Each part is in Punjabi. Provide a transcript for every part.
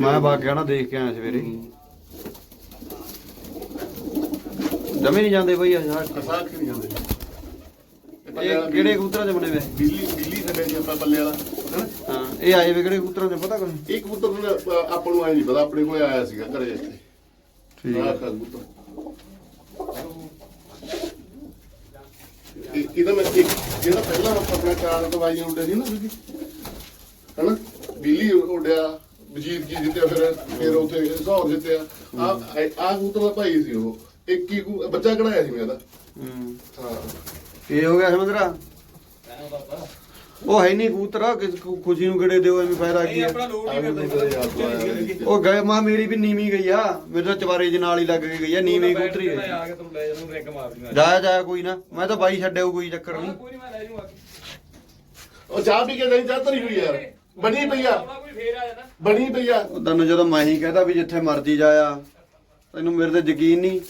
ਮੈਂ ਬਾਗ ਗਿਆ ਨਾ ਦੇਖ ਕੇ ਆਇਆ ਸਵੇਰੇ। ਜਮੇ ਨਹੀਂ ਜਾਂਦੇ ਬਈ ਅਸਾਂ ਕਿ ਨਹੀਂ ਜਾਂਦੇ ਇਹ ਪੱਲੇ ਇਹ ਵਾਲਾ ਕਿਹੜੇ ਕਬੂਤਰਾਂ ਦੇ ਬਣੇ ਵੇ? ਬਿੱਲੀ ਬਿੱਲੀ ਜੀ ਆਪਾਂ ਪੱਲੇ ਵਾਲਾ। ਹੈਨਾ? ਹਾਂ ਇਹ ਆਏ ਵੇ ਕਿਹੜੇ ਕਬੂਤਰਾਂ ਦੇ ਪਤਾ ਕੋਈ? ਇਹ ਕਬੂਤਰ ਨੂੰ ਨਾ, ਆਪਾਂ ਨੂੰ ਆਇਆ ਨਹੀਂ ਪਤਾ ਆਪਣੇ ਕੋਲ ਆਇਆ ਸੀਗਾ ਘਰੇ ਇੱਥੇ। ਠੀਕ। ਆਹ ਹੈ ਕਬੂਤਰ। ਇਹ- ਇਹਦਾ ਮੈਂ ਇੱਕ ਜਿਹੜਾ ਪਹਿਲਾਂ ਆਪਣਾ ਚਾਰ ਦਵਾਈਆਂ ਉੱਡੇ ਸੀ ਨਾ ਤੁਸੀਂ ਹਨਾ? ਬਿੱਲੀ ਉੱਡਿਆ। ਵਜੀਰ ਕੀ ਜਿੱਤਿਆ ਫਿਰ ਫਿਰ ਉੱਥੇ ਸੌਰ ਜਿੱਤਿਆ। ਆ ਆ ਦਾ ਭਾਈ ਸੀ ਉਹ। ਇੱਕ ਹੀ ਬੱਚਾ ਕਢਾਇਆ ਸੀ ਮੈਂ ਹੂੰ। ਹਾਂ। ਇਹ ਹੋ ਗਿਆ ਸਮਝਰਾ ਉਹ ਹੈ ਨਹੀਂ ਕਬੂਤਰ ਕਿਸ ਖੁਸ਼ੀ ਨੂੰ ਗੜੇ ਦਿਓ ਐਵੇਂ ਫਾਇਦਾ ਕੀ ਹੈ? ਉਹ ਗਏ ਮਾਂ ਮੇਰੀ ਵੀ ਨੀਵੀਂ ਗਈ ਆ। ਮੇਰੇ ਤਾਂ ਚਵਾਰੇ ਦੇ ਨਾਲ ਹੀ ਲੱਗ ਕੇ ਗਈ ਆ ਨੀਵੀਂ ਕਬੂਤਰੀ ਆ ਹੈ ਕੇ ਤੈਨੂੰ ਲੈ ਜਾਨੂੰ ਰਿੰਗ ਮਾਰ ਦੂੰਗਾ ਜਾਇਆ ਜਾਇਆ ਕੋਈ ਨਾ। ਮੈਂ ਤਾਂ ਬਾਈ ਛੱਡਿਆ ਕੋਈ ਚੱਕਰ ਨਹੀਂ। ਕੋਈ ਨਹੀਂ ਮੈਂ ਲੈ ਜੂਗਾ। ਉਹ ਚਾਹ ਪੀ ਕੇ ਜਾਈ ਚਾਹ ਧਰੀ ਹੋਈ ਯਾਰ। ਬਣੀ ਪਈ ਆ। ਕੋਈ ਫੇਰ ਆ ਜਾਣਾ ਬਣੀ ਪਈ ਆ। ਉਹ ਤੈਨੂੰ ਜਦੋਂ ਮੈਂ ਹੀ ਕਹਦਾ ਵੀ ਜਿੱਥੇ ਮਰਜ਼ੀ ਜਾਇਆ ਤੈਨੂੰ ਮੇਰੇ ਤੇ ਯਕੀਨ ਨਹੀਂ।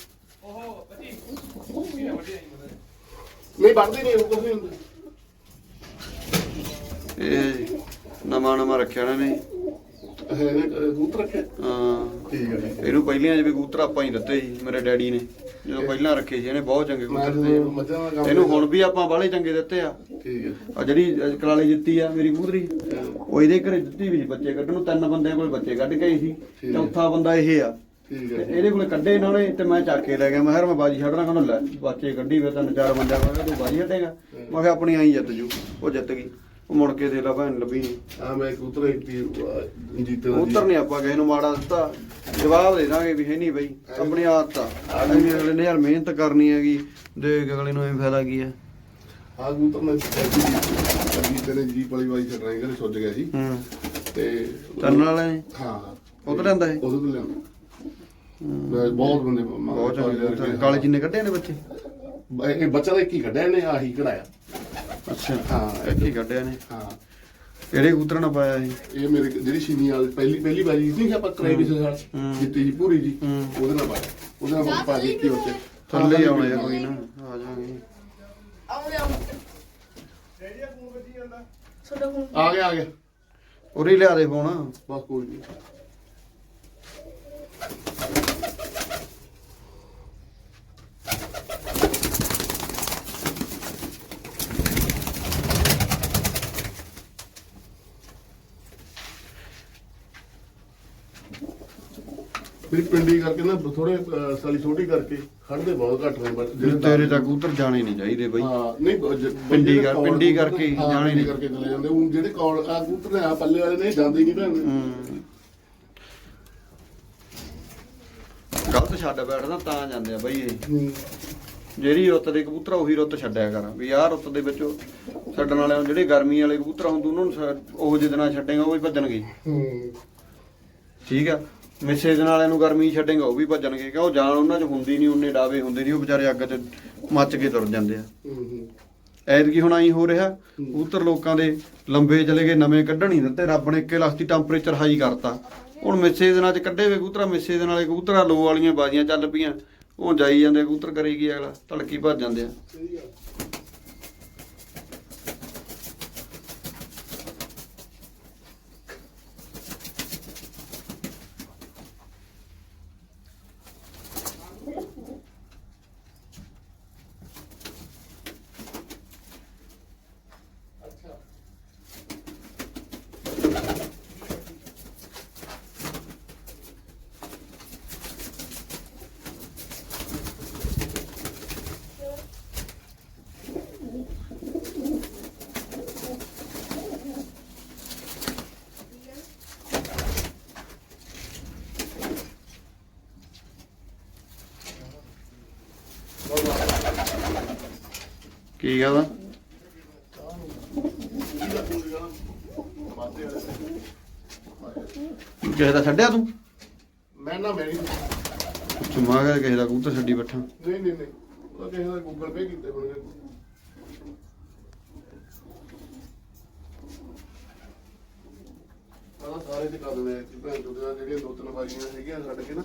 ਨਹੀਂ ਬਣਦੀ ਨਹੀਂ ਉਹ ਕੁਝ ਨਹੀਂ ਹੁੰਦਾ। ਇਹ ਨਵਾਂ ਨਵਾਂ ਰੱਖਿਆ ਇਹਨਾਂ। ਨੇ ਇਹ ਇਹਨੇ ਕਬੂਤਰ ਰੱਖਿਆ? ਹਾਂ। ਠੀਕ ਹੈ ਇਹਨੂੰ ਪਹਿਲੀਆਂ ਜਿਵੇਂ ਕਬੂਤਰ ਆਪਾਂ ਹੀ ਦਿੱਤੇ ਸੀ ਮੇਰੇ ਡੈਡੀ ਨੇ। ਜਦੋਂ ਪਹਿਲਾਂ ਰੱਖੇ ਸੀ ਇਹਨੇ ਬਹੁਤ ਚੰਗੇ ਕਬੂਤਰ ਦਿੱਤੇ। ਇਹਨੂੰ ਹੁਣ ਵੀ ਆਪਾਂ ਬਾਹਲੇ ਚੰਗੇ ਦਿੱਤੇ ਆ। ਠੀਕ ਹੈ। ਆ ਜਿਹੜੀ ਕਰਾਲੇ ਜਿੱਤੀ ਆ ਮੇਰੀ ਕਬੂਤਰੀ। ਉਹ ਇਹਦੇ ਘਰੇ ਦਿੱਤੀ ਵੀ ਸੀ ਬੱਚੇ ਕੱਢਣ ਨੂੰ। ਤਿੰਨ ਬੰਦਿਆਂ ਕੋਲ ਬੱਚੇ ਕੱਢ ਕੇ ਆਈ ਸੀ। ਚੌਥਾ ਬੰਦਾ ਇਹ ਆ। ਠੀਕ ਤੇ ਹੈ ਇਹਦੇ ਕੋਲੇ ਕੱਢੇ ਇਹਨਾਂ ਨੇ ਤੇ ਮੈਂ ਚੱਕ ਕੇ ਲੈ ਗਿਆ। ਮੈਂ ਹਰ ਮੈਂ ਬਾਜੀ ਛੱਡਣਾ ਕਹਿੰਦਾ ਲੈ ਬੱਚੇ ਕੱਢੀ ਵੇ ਤਿੰਨ ਚਾਰ ਬੰਦਿਆਂ ਕੋਲ ਤੂੰ ਬਾਜੀ ਛੱਡੇਗਾ। ਮੈਂ ਕਿਹਾ ਆਪਣੀ ਆਈ ਜਿੱਤ ਜੂ। ਉਹ ਜਿੱਤ ਗਈ। ਉਹ ਮੁੜ ਕੇ ਦੇ ਲਾ ਭੈਣ ਲੱਭੀ ਨਹੀਂ। ਆ ਮੈਂ ਕਬੂਤਰ ਇੱਕ ਤੀ ਜੀਤੇ ਦਾ ਉਤਰ ਨਹੀਂ ਆਪਾਂ ਕਿਸੇ ਨੂੰ ਮਾੜਾ ਦਿੱਤਾ। ਜਵਾਬ ਦੇ ਦਾਂਗੇ ਵੀ ਹੈ ਨਹੀਂ ਬਈ। ਆਪਣੀ ਆਦਤ ਆ। ਅਗਲੇ ਨੇ ਯਾਰ ਮਿਹਨਤ ਕਰਨੀ ਹੈਗੀ। ਦੇ ਕੇ ਅਗਲੇ ਨੂੰ ਐਵੇਂ ਫਾਇਦਾ ਕੀ ਹੈ। ਆ ਕਬੂਤਰ ਮੈਂ ਜੀਤੇ ਨੇ ਜੀ ਵਾਲੀ ਵਾਈ ਛੱਡ ਰਹੀ ਘਰੇ ਸੁੱਜ ਗਿਆ ਸੀ। ਹੂੰ। ਤੇ ਚੰਨ ਵਾਲੇ ਨੇ ਹਾਂ। ਉਹ ਤੋਂ ਲਿਆਂਦਾ ਇਹ? ਉਦੋਂ ਤੋਂ ਲਿਆਂਦਾ ਮੈਂ ਬਹੁਤ ਬੰਦੇ ਬਹੁਤ ਚੰਗੇ। ਕਾਲੇ ਜਿੰਨੇ ਕੱਢੇ ਨੇ ਬੱਚੇ? ਇਹ ਬੱਚਾ ਦਾ ਇੱਕ ਹੀ ਕੱਢਿਆ ਨੇ ਆਹੀ ਕਢਾਇਆ। ਅੱਛਾ। ਹਾਂ। ਇੱਕ ਹੀ ਕੱਢਿਆ ਨੇ ਹਾਂ। ਕਿਹੜੇ ਕਬੂਤਰਾਂ ਨਾਲ ਪਾਇਆ ਇਹ? ਇਹ ਮੇਰੇ ਜਿਹੜੀ ਸ਼ੀਨੀ ਵਾਲੀ ਪਹਿਲੀ ਪਹਿਲੀ ਵਾਰੀ ਨਹੀਂ ਕਿ ਆਪਾਂ ਕਰਾਈ ਵੀ ਸੀ ਸਾਲ ਹੂੰ। ਜਿੱਤੀ ਸੀ ਪੂਰੀ ਜੀ। ਹੂੰ। ਉਹਦੇ ਨਾਲ ਪਾਇਆ। ਉਹਦੇ ਨਾਲ ਪਾ ਦਿੱਤੀ ਉੱਤੇ ਥੱਲੇ ਹੀ ਆਉਣਾ ਯਾਰ ਕੋਈ ਨਾ ਆ ਜਾਾਂਗੇ ਆ ਗਿਆ ਆ ਗਿਆ। ਉਰੇ ਲਿਆ ਦੇ ਫੋਨ ਬਸ ਕੋਈ ਨਹੀਂ ਮੇਰੀ ਪਿੰਡੀ ਕਰਕੇ ਨਾ ਥੋੜੇ ਸਾਲੀ ਛੋਟੀ ਕਰਕੇ। ਖੜਦੇ ਬਹੁਤ ਘੱਟ ਨੇ but ਜਿਹੜੇ ਤੇਰੇ ਤਾਂ ਕਬੂਤਰ ਜਾਣੇ ਨਹੀਂ ਚਾਹੀਦੇ ਬਈ। ਹਾਂ ਨਹੀਂ ਬ- ਜ- ਪਿੰਡੀ ਜਿਹੜੇ ਕਰ- ਕੌਲ ਪਿੰਡੀ ਕਬੂਤਰ- ਕਰਕੇ ਹਾਂ, ਜਾਣੇ ਪਿੰਡੀ ਨਹੀਂ। ਕਰਕੇ ਚਲੇ ਜਾਂਦੇ। ਉਹ ਜਿਹੜੇ ਕੌਲ ਆ ਕਬੂਤਰ ਨੇ ਆ ਪੱਲੇ ਵਾਲੇ ਨੇ ਜਾਂਦੇ ਹੀ ਨਹੀਂ ਭੈਣ। ਹੂੰ। ਗਲਤ ਛੱਡ ਬੈਠਦਾ ਤਾਂ ਜਾਂਦੇ ਆ ਬਈ ਇਹ। ਜਿਹੜੀ ਰੁੱਤ ਦੇ ਕਬੂਤਰ ਆ, ਉਹੀ ਰੁੱਤ ਛੱਡਿਆ ਕਰ। ਵੀ ਆਹ ਰੁੱਤ ਦੇ ਵਿੱਚ ਛੱਡਣ ਵਾਲਿਆਂ ਨੂੰ ਜਿਹੜੇ ਗਰਮੀ ਵਾਲੇ ਕਬੂਤਰ ਹੁੰਦੇ ਉਹਨਾਂ ਨੂੰ ਛੱਡ- ਉਹ ਜਿਹਦੇ ਨਾਲ ਛੱਡੇਗਾ ਉਹ ਹੀ ਭੱਜਣਗੇ। ਹੂੰ। ਠੀਕ ਆ? ਮਿੱਸੇ ਦੇ ਵਾਲਿਆਂ ਨੂੰ ਗਰਮੀ ਛੱਡੇਗਾ ਉਹ ਵੀ ਭੱਜਣਗੇ ਕਿ ਉਹ ਜਾਨ ਉਹਨਾਂ 'ਚ ਹੁੰਦੀ ਨਹੀਂ ਉਹਨੇ ਡਾਵੇ ਹੁੰਦੇ ਨਹੀਂ ਉਹ ਵਿਚਾਰੇ ਅੱਗ 'ਚ ਮੱਚ ਕੇ ਤੁਰ ਜਾਂਦੇ ਆ। ਐਤਕੀ ਹੁਣ ਆਈ ਹੋ ਰਿਹਾ ਕਬੂਤਰ ਲੋਕਾਂ ਦੇ ਲੰਬੇ ਚਲੇ ਗਏ ਨਵੇਂ ਕੱਢਣ ਹੀ ਦਿੱਤੇ ਰੱਬ ਨੇ ਇੱਕੇ ਲਖਤੀ ਟੈਂਪਰੇਚਰ ਹਾਈ ਕਰਤਾ। ਹੁਣ ਮਿੱਸੇ ਦਿਨਾਂ 'ਚ ਕੱਢੇ ਵੇ ਕਬੂਤਰਾਂ ਮਿੱਸੇ ਦੇ ਨਾਲੇ ਕਬੂਤਰਾਂ ਲੋ ਵਾਲੀਆਂ ਬਾਜ਼ੀਆਂ ਚੱਲ ਪਈਆਂ ਉਹ ਜਾਈ ਜਾਂਦੇ ਕਬੂਤਰ ਕਰੇਗੀ ਅਗਲਾ ਤੜਕੀ ਭੱਜ ਜਾਂਦੇ ਆ। ਕੀ ਕਹਦਾ ਕਿਸੇ ਦਾ ਛੱਡਿਆ ਤੂੰ? ਮੈਂ ਨਾ ਮੈਂ ਨਹੀਂ ਚੁਮਾ ਗਿਆ ਕਿਸੇ ਦਾ ਕਬੂਤਰ ਛੱਡੀ ਬੈਠਾ। ਨਹੀਂ ਨਹੀਂ ਨਹੀਂ। ਉਹ ਕਿਸੇ ਦਾ ਗੂਗਲ ਪੇ ਕੀਤੇ ਹੋਣਗੇ ਆਹ ਸਾਰੇ ਤੇ ਕਰ ਦਿੰਦੇ ਆ ਭੈਣ ਚੋਦ ਦੀਆਂ ਜਿਹੜੀਆਂ ਦੋ ਤਿੰਨ ਵਾਰੀਆਂ ਹੈਗੀਆਂ ਛੱਡ ਕੇ ਨਾ।